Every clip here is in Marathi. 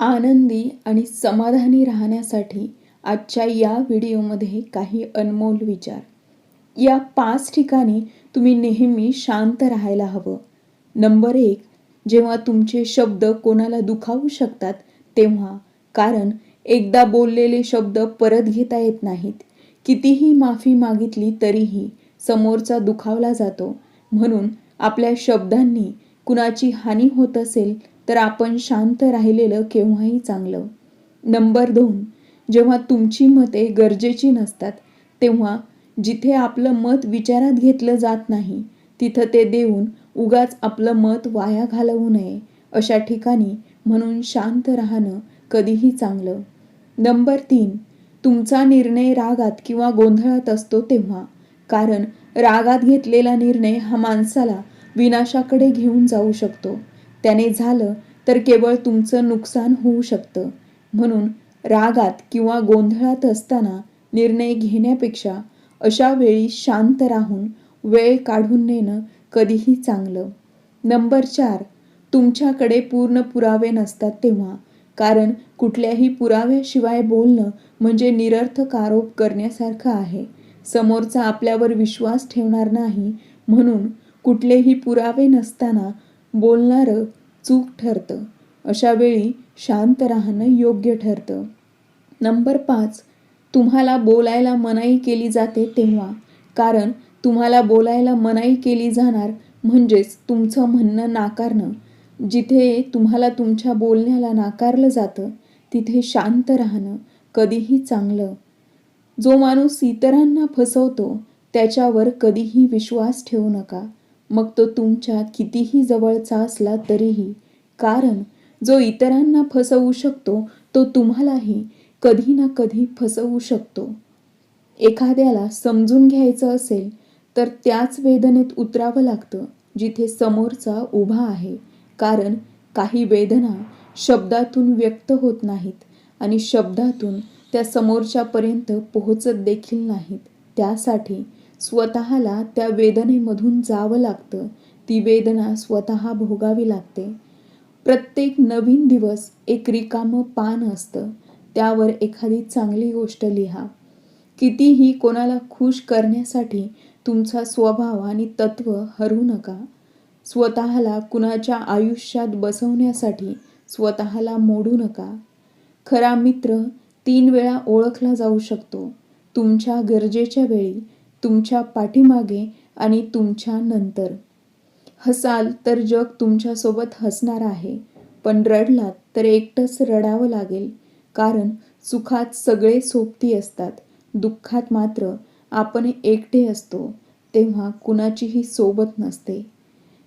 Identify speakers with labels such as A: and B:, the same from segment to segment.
A: आनंदी आणि समाधानी राहण्यासाठी आजच्या या व्हिडिओमध्ये काही अनमोल विचार. या पाच ठिकाणी तुम्ही नेहमी शांत राहायला हवं. नंबर एक जेव्हा तुमचे शब्द कोणाला दुखावू शकतात तेव्हा. कारण एकदा बोललेले शब्द परत घेता येत नाहीत. कितीही माफी मागितली तरीही समोरचा दुखावला जातो. म्हणून आपल्या शब्दांनी कुणाची हानी होत असेल तर आपण शांत राहिलेलं केव्हाही चांगलं. नंबर दोन जेव्हा तुमची मते गरजेची नसतात तेव्हा जिथे आपलं मत विचारात घेतलं जात नाही तिथं ते देऊन उगाच आपलं मत वाया घालवू नये अशा ठिकाणी म्हणून शांत राहणं कधीही चांगलं. नंबर तीन तुमचा निर्णय रागात किंवा गोंधळात असतो तेव्हा कारण रागात घेतलेला निर्णय हा माणसाला विनाशाकडे घेऊन जाऊ शकतो. त्याने झालं तर केवळ तुमचं नुकसान होऊ शकतं. म्हणून रागात किंवा गोंधळात असताना निर्णय घेण्यापेक्षा अशा वेळी शांत राहून वेळ काढून नेणं कधीही चांगलं. नंबर चार तुमच्याकडे पूर्ण पुरावे नसतात तेव्हा कारण कुठल्याही पुराव्याशिवाय बोलणं म्हणजे निरर्थक आरोप करण्यासारखं आहे. समोरचा आपल्यावर विश्वास ठेवणार नाही म्हणून कुठलेही पुरावे नसताना बोलणारं चूक ठरतं. अशा वेळी शांत राहणं योग्य ठरतं. नंबर पाच तुम्हाला बोलायला मनाई केली जाते तेव्हा. कारण तुम्हाला बोलायला मनाई केली जाणार म्हणजेच तुमचं म्हणणं नाकारणं. जिथे तुम्हाला तुमच्या बोलण्याला नाकारलं जातं तिथे शांत राहणं कधीही चांगलं. जो माणूस इतरांना फसवतो त्याच्यावर कधीही विश्वास ठेवू नका. मग तो तुमच्या कितीही जवळचा असला तरीही. कारण जो इतरांना फसवू शकतो तो तुम्हालाही कधी ना कधी फसवू शकतो. एखाद्याला समजून घ्यायचं असेल तर त्याच वेदनेत उतरावं लागतं जिथे समोरचा उभा आहे. कारण काही वेदना शब्दातून व्यक्त होत नाहीत आणि शब्दातून त्या समोरच्यापर्यंत पोहोचत देखील नाहीत. त्यासाठी स्वतःला त्या वेदनेमधून जावं लागतं. ती वेदना स्वतः भोगावी लागते. प्रत्येक नवीन दिवस एक रिकामं पान असतं. त्यावर एखादी चांगली गोष्ट लिहा. कितीही कोणाला खुश करण्यासाठी तुमचा स्वभाव आणि तत्व हरू नका. स्वतःला कुणाच्या आयुष्यात बसवण्यासाठी स्वतःला मोडू नका. खरा मित्र तीन वेळा ओळखला जाऊ शकतो. तुमच्या गरजेच्या वेळी तुमच्या पाठीमागे आणि तुमच्या नंतर. हसाल तर जग तुमच्यासोबत हसणार आहे पण रडलात तर एकटंच रडावं लागेल कारण सुखात सगळे सोबती असतात. दुःखात मात्र आपण एकटे असतो तेव्हा कुणाचीही सोबत नसते.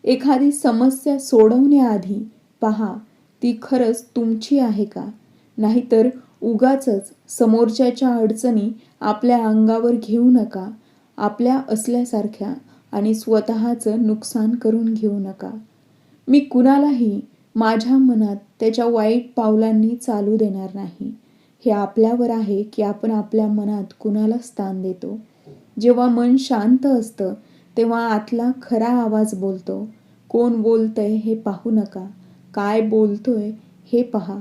A: एखादी समस्या सोडवण्याआधी पहा ती खरंच तुमची आहे का? नाहीतर उगाच समोरच्याच्या अडचणी आपल्या अंगावर घेऊ नका आपल्या असल्यासारख्या आणि स्वतःचं नुकसान करून घेऊ नका. मी कुणालाही माझ्या मनात त्याच्या वाईट पावलांनी चालू देणार नाही. हे आपल्यावर आहे की आपण आपल्या मनात कुणाला स्थान देतो? जेव्हा मन शांत असतं तेव्हा आतला खरा आवाज बोलतो कोण बोलतंय हे पाहू नका. काय बोलतोय हे पहा.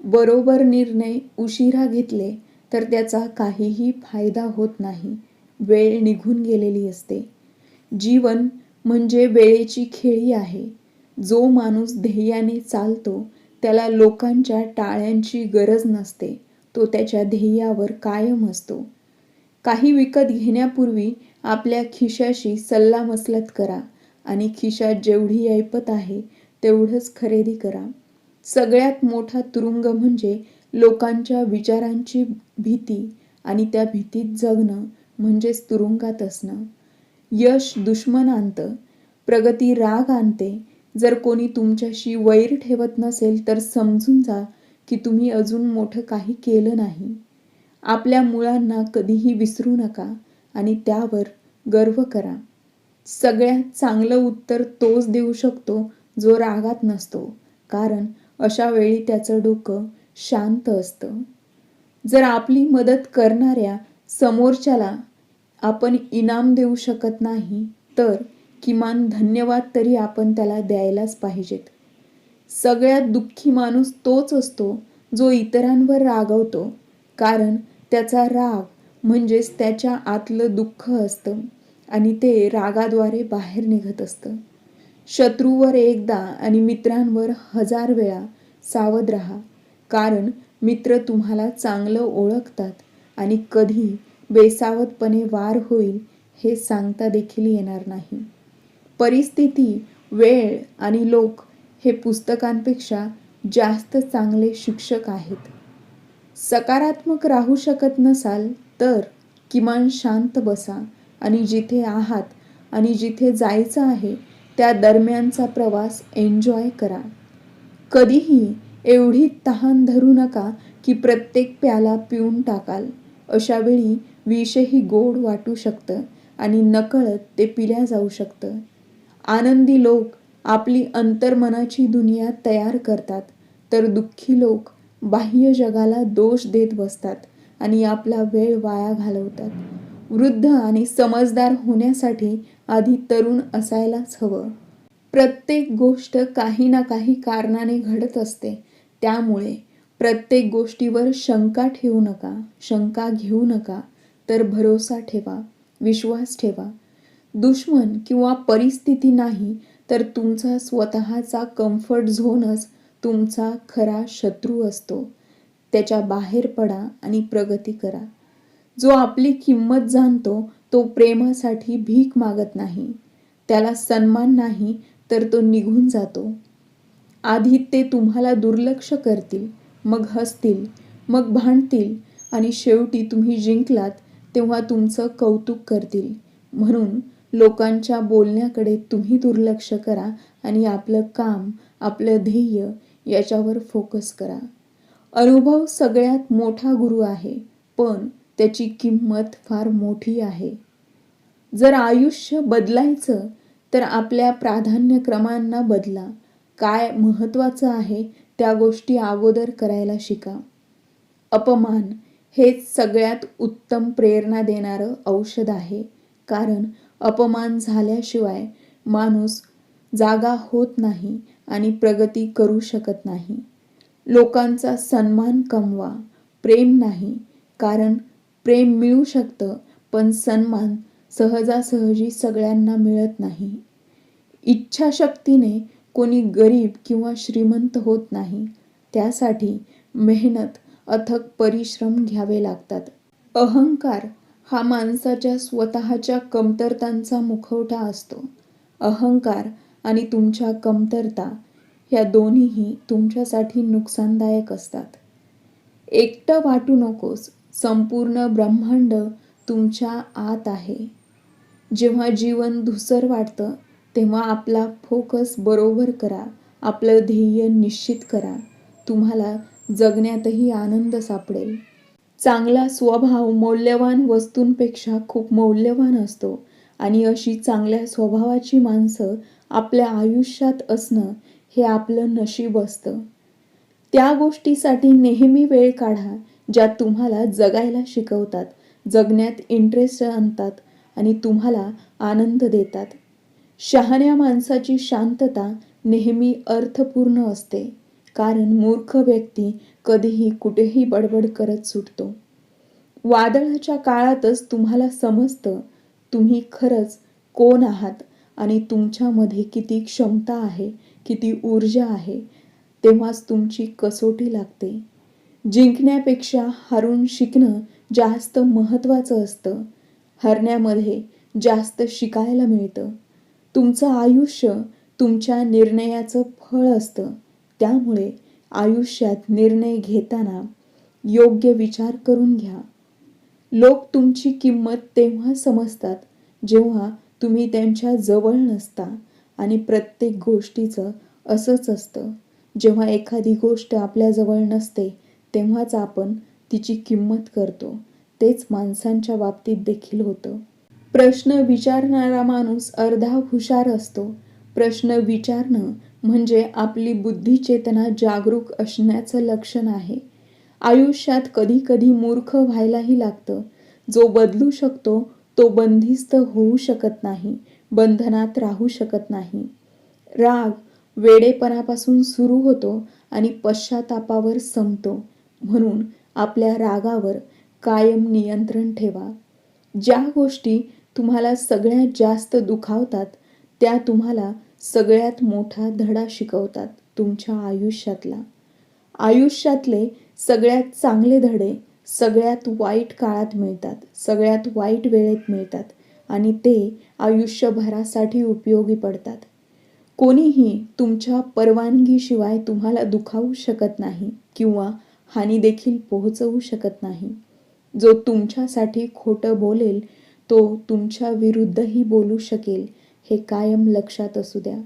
A: बरोबर निर्णय उशिरा घेतले तर त्याचा काहीही फायदा होत नाही. वेळ निघून गेलेली असते. जीवन म्हणजे वेळेची खेळी आहे. जो माणूस ध्येयाने चालतो त्याला लोकांच्या टाळ्यांची गरज नसते. तो त्याच्या ध्येयावर कायम असतो. काही विकत घेण्यापूर्वी आपल्या खिशाशी सल्लामसलत करा आणि खिशात जेवढी ऐपत आहे तेवढंच खरेदी करा. सगळ्यात मोठा तुरुंग म्हणजे लोकांच्या विचारांची भीती आणि त्या भीतीत जगणं. म्हणजेच तुरुंगात असणं. यश दुश्मन आणतं प्रगती राग आणते. जर कोणी तुमच्याशी वैर ठेवत नसेल तर समजून जा की तुम्ही अजून मोठं काही केलं नाही. आपल्या मुळांना कधीही विसरू नका आणि त्यावर गर्व करा. सगळ्यात चांगलं उत्तर तोच देऊ शकतो जो रागात नसतो कारण अशा वेळी त्याचं डोकं शांत असतं. जर आपली मदत करणाऱ्या समोरच्याला आपण इनाम देऊ शकत नाही तर किमान धन्यवाद तरी आपण त्याला द्यायलाच पाहिजेत. सगळ्यात दुःखी माणूस तोच असतो जो इतरांवर रागवतो कारण त्याचा राग म्हणजेच त्याच्या आतलं दुःख असतं आणि ते रागाद्वारे बाहेर निघत असतं. शत्रूवर एकदा आणि मित्रांवर हजार वेळा सावध राहा कारण मित्र तुम्हाला चांगलं ओळखतात आणि कधी बेसावधपणे वार होईल हे सांगता देखील येणार नाही. परिस्थिती वेळ आणि लोक हे पुस्तकांपेक्षा जास्त चांगले शिक्षक आहेत. सकारात्मक राहू शकत नसाल तर किमान शांत बसा आणि जिथे आहात आणि जिथे जायचं आहे त्या दरम्यानचा प्रवास एन्जॉय करा. कधीही एवढी तहान धरू नका की प्रत्येक प्याला पिऊन टाकाल. अशावेळी विषही गोड वाटू शकतं आणि नकळत ते पिल्या जाऊ शकतं. आनंदी लोक आपली अंतर्मनाची दुनिया तयार करतात तर दुःखी लोक बाह्य जगाला दोष देत बसतात आणि आपला वेळ वाया घालवतात. वृद्ध आणि समजदार होण्यासाठी आधी तरुण असायलाच हवं. प्रत्येक गोष्ट काही ना काही कारणाने घडत असते. त्यामुळे प्रत्येक गोष्टीवर शंका ठेवू नका शंका घेऊ नका तर भरोसा ठेवा विश्वास ठेवा. दुश्मन किंवा परिस्थिती नाही तर तुमचा स्वतःचा कम्फर्ट झोनच तुमचा खरा शत्रू असतो. त्याच्या बाहेर पडा आणि प्रगती करा. जो आपली किंमत जाणतो तो प्रेमासाठी भीक मागत नाही. त्याला सन्मान नाही तर तो निघून जातो. आधी ते तुम्हाला दुर्लक्ष करतील. मग हसतील मग भांडतील आणि शेवटी तुम्ही जिंकलात तेव्हा तुमचं कौतुक करतील. म्हणून लोकांच्या बोलण्याकडे तुम्ही दुर्लक्ष करा आणि आपलं काम आपलं ध्येय याच्यावर फोकस करा. अनुभव सगळ्यात मोठा गुरु आहे पण त्याची किंमत फार मोठी आहे. जर आयुष्य बदलायचं तर आपल्या प्राधान्यक्रमांना बदला. काय महत्त्वाचं आहे त्या गोष्टी अगोदर करायला शिका. अपमान हेच सगळ्यात उत्तम प्रेरणा देणारं औषध आहे. कारण अपमान झाल्याशिवाय माणूस जागा होत नाही आणि प्रगती करू शकत नाही. लोकांचा सन्मान कमवा प्रेम नाही. कारण प्रेम मिळू शकतं पण सन्मान सहजासहजी सगळ्यांना मिळत नाही. इच्छाशक्तीने कोणी गरीब किंवा श्रीमंत होत नाही त्यासाठी मेहनत अथक परिश्रम घ्यावे लागतात. अहंकार हा माणसाच्या स्वतःच्या कमतरतांचा मुखवटा असतो. अहंकार आणि तुमच्या कमतरता ह्या दोन्हीही तुमच्यासाठी नुकसानदायक असतात. एकटं वाटू नकोस संपूर्ण ब्रह्मांड तुमच्या आत आहे. जेव्हा जीवन धुसर वाटतं तेव्हा आपला फोकस बरोबर करा. आपलं ध्येय निश्चित करा. तुम्हाला जगण्यातही आनंद सापडेल. चांगला स्वभाव मौल्यवान वस्तूंपेक्षा खूप मौल्यवान असतो. आणि अशी चांगल्या स्वभावाची माणसं आपल्या आयुष्यात असणं हे आपलं नशीब असतं. त्या गोष्टीसाठी नेहमी वेळ काढा ज्या तुम्हाला जगायला शिकवतात जगण्यात इंटरेस्ट आणतात आणि तुम्हाला आनंद देतात. शहाण्या माणसाची शांतता नेहमी अर्थपूर्ण असते. कारण मूर्ख व्यक्ती कधीही कुठेही बडबड करत सुटतो. वादळाच्या काळातच तुम्हाला समजतं तुम्ही खरंच कोण आहात आणि तुमच्यामध्ये किती क्षमता आहे किती ऊर्जा आहे तेव्हाच तुमची कसोटी लागते. जिंकण्यापेक्षा हारून शिकणं जास्त महत्त्वाचं असतं. हरण्यामध्ये जास्त शिकायला मिळतं. तुमचं आयुष्य तुमच्या निर्णयाचं फळ असतं. त्यामुळे आयुष्यात निर्णय घेताना योग्य विचार करून घ्या. लोक तुमची किंमत तेव्हा समजतात जेव्हा तुम्ही त्यांच्या जवळ नसता आणि प्रत्येक गोष्टीचं असंच असतं. जेव्हा एखादी गोष्ट आपल्याजवळ नसते तेव्हाच आपण तिची किंमत करतो. तेच माणसांच्या बाबतीत देखील होतं. प्रश्न विचारणारा माणूस अर्धा हुशार असतो. प्रश्न विचारणं म्हणजे आपली बुद्धिचेतना जागरूक असण्याचं लक्षण आहे. आयुष्यात कधी कधी मूर्ख व्हायलाही लागतं. जो बदलू शकतो तो बंदिस्त होऊ शकत नाही बंधनात राहू शकत नाही. राग वेडेपणापासून सुरू होतो आणि पश्चातापावर संपतो. म्हणून आपल्या रागावर कायम नियंत्रण ठेवा. ज्या गोष्टी तुम्हाला सगळ्यात जास्त दुखावतात त्या तुम्हाला सगळ्यात मोठा धडा शिकवतात तुमच्या आयुष्यातला. आयुष्यातले सगळ्यात चांगले धडे सगळ्यात वाईट काळात मिळतात सगळ्यात वाईट वेळेत मिळतात आणि ते आयुष्यभरासाठी उपयोगी पडतात. कोणीही तुमच्या परवानगीशिवाय तुम्हाला दुखावू शकत नाही किंवा हानी देखील पोहोचवू शकत नाही. जो तुमच्यासाठी खोटं बोलेल तो तुमच्या विरुद्धही बोलू शकेल हे कायम लक्षात असू द्या.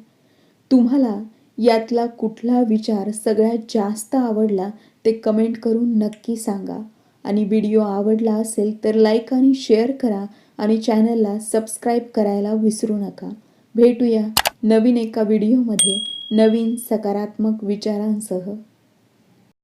A: तुम्हाला यातला कुठला विचार सगळ्यात जास्त आवडला ते कमेंट करून नक्की सांगा. आणि व्हिडिओ आवडला असेल तर लाईक आणि शेअर करा आणि चॅनलला सबस्क्राईब करायला विसरू नका. भेटूया नवीन एका व्हिडिओमध्ये नवीन सकारात्मक विचारांसह.